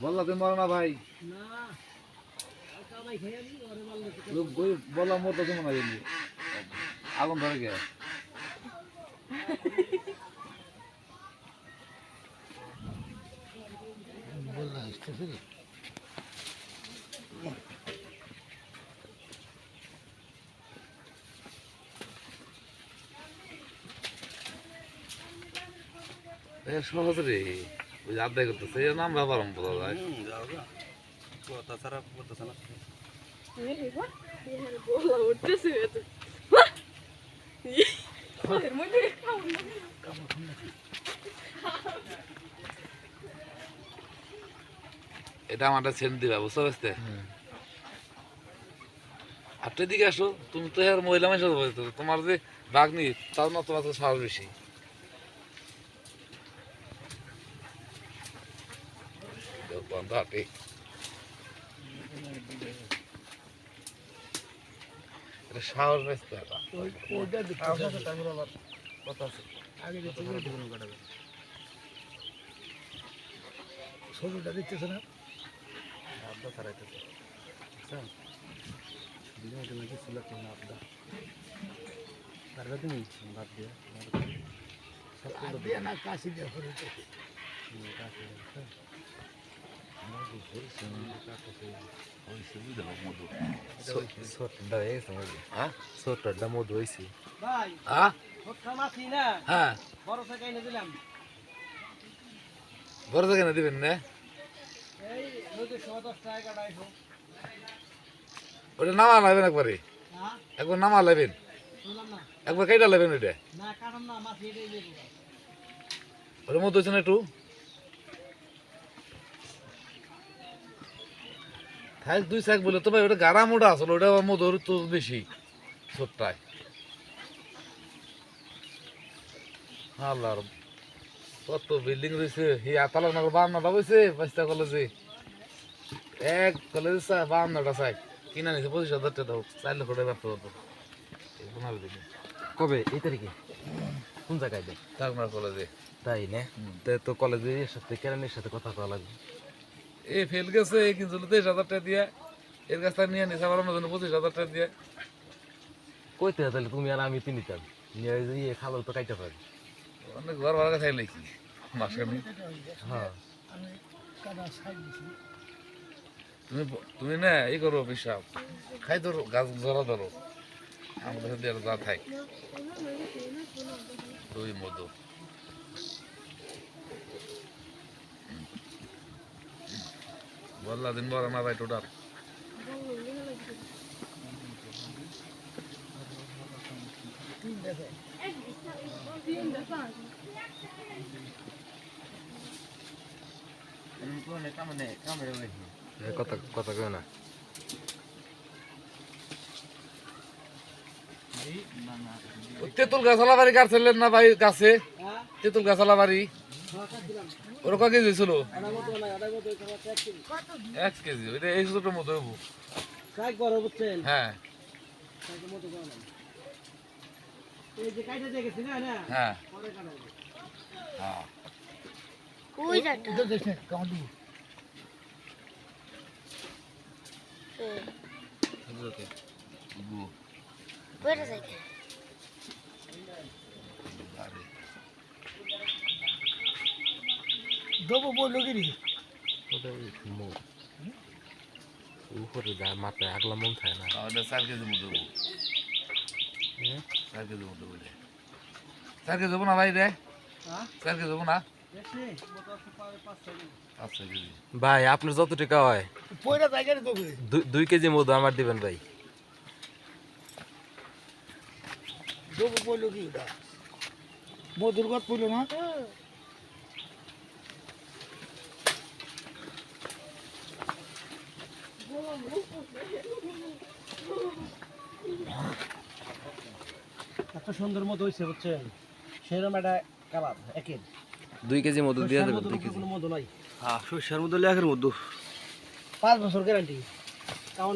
বললা তুমি মরো না ভাই। ওই- ওই বললা মতো তুমি না জানি আগুন ধরে গে এ সহজ রে। ওই আদায় করতেছে এর নাম ব্যাপার বোঝা যায় তাছাড়া করতেছে না। bola উঠতেছে এত এর মধ্যে খাও না এটা আমারটা সেন্ট দিবা বুঝতে পারছে আটটার দিকে আসো তুমি তো আর মহিলা মানুষ তোমার যে বাগনি তার না তোমার তো সাহস বেশি। এটা সাহস বেশ তো এটা ছবিটা দেখতেছে না? আবদা ছাড়াইতেছে। দিলে এটা নাকি ছিল না আবদা। পারবে তুমি বাদ দিয়ে। সব আর দিয়ে না কাশি দিয়ে। ছোটটা মধু হয়েছে বড় থেকে দিবেন না ওটা নামা লাগবেন একবারে একবার নামা লাগবেন একবার কেটে লাগবেন ওইটা ওটার মধ্যে হচ্ছে না একটু থাক দুই শাক বলে। তো ভাই ওটা গাড়া মোটা আসলে ওটা মধুর তো বেশি ছোট্টায়। আল্লাহর কত বিল্ডিং রয়েছে হি আতালা নগর বান্নাটা বইছে পাঁচটা কলেজে এক কলেজে বান্নাটা চাই কিনা নিছে পঁচিশ হাজার টাকা দাও চার লক্ষ টাকা ব্যবসা করতো কবে? এই তারিখে? কোন জায়গায়? দেয় চাকমার কলেজে তাই না? তো কলেজে এর সাথে কেরানির সাথে কথা কওয়া লাগবে। এ ফেল গেছে এ কিনছিল তেইশ হাজার টাকা দিয়ে। এর কাছ থেকে নিয়ে নিছে আমার অন্য জন্য পঁচিশ হাজার টাকা দিয়ে। কইতে তাহলে তুমি আর আমি তিনিতাম নিয়ে ওই যে ইয়ে খালো তো কাইতে পারি অনেক ঘর ভাড়া খাইলে কি? মাসে আমি হ্যাঁ। তুমি তুমি না এই করো বিশ্বাস খাই ধরো গাছ জড়া ধরো। আমাদের যা থাক। দুই মধু। বললা দিন বড় না ভাই টোটাল। কথা কথা কেউ না। তেঁতুল গাছালা বাড়ি কাটছিলেন না ভাই গাছে তেঁতুল গাছালা বাড়ি ওরা কয় কেজি ছিল এক কেজি। ওইটা এই ছোট মতো হব হ্যাঁ। হ্যাঁ। পরে কাটাবো হ্যাঁ। ওই যাটা এটা দেখ না কেমন দিব গু কইরা যাইকে আরে দেবো বলল কি রে? ওটা ওই মুখ উপরে যা মাথায় আগলা মন থাকে না ওটা চার কেজি মতো হব হুম? চার কেজি মতো বলে চার কেজি হব না ভাই রে হ্যাঁ চার কেজি হব না দেখছি মতো আছে পাঁচ পাঁচ ছয় কেজি। পাঁচ ছয় কেজি ভাই আপনার যত টাকা হয় পয়লা জায়গায় দেবো দু- দুই কেজি মধু আমার দিবেন ভাই দেবো বলল কি ওটা মধুর গত পড়ল না এত সুন্দর মতো হয়েছে বুঝছেন? সেরকম একটা কালার একের দুই কেজি মধু দিয়ে দেবেন দুই কেজি। মধু নাই। হ্যাঁ সরষের মধু লেখের মধু। পাঁচ বছর গ্যারান্টি কারণ